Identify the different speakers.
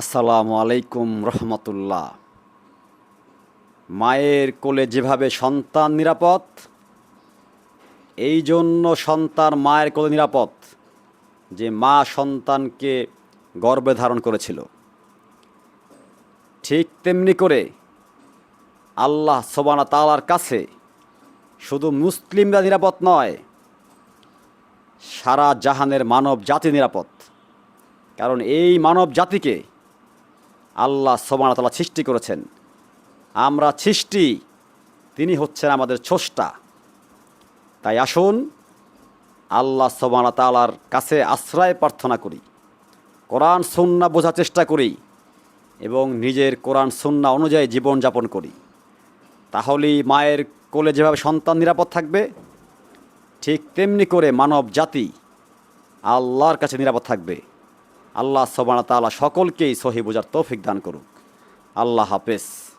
Speaker 1: আসসালামু আলাইকুম রহমতুল্লাহ। মায়ের কোলে যেভাবে সন্তান নিরাপদ, এই জন্য সন্তান মায়ের কোলে নিরাপদ যে মা সন্তানকে গর্বে ধারণ করেছিল। ঠিক তেমনি করে আল্লাহ সোবানা তালার কাছে শুধু মুসলিমরা নিরাপদ নয়, সারা জাহানের মানব জাতি নিরাপদ। কারণ এই মানব জাতিকে আল্লাহ সোবানা তালা সৃষ্টি করেছেন। আমরা সৃষ্টি, তিনি হচ্ছেন আমাদের ছোষ্টা তাই আসুন, আল্লাহ সোবানা তালার কাছে আশ্রয় প্রার্থনা করি। কোরআন সুন্না বোঝার চেষ্টা করি এবং নিজের কোরআন সুন্না অনুযায়ী জীবনযাপন করি। তাহলেই মায়ের কোলে যেভাবে সন্তান নিরাপদ থাকবে, ঠিক তেমনি করে মানব জাতি আল্লাহর কাছে নিরাপদ থাকবে। আল্লাহ সবানা তালা সকলকেই সহি বোঝার তৌফিক দান করুক। আল্লাহ হাফেজ।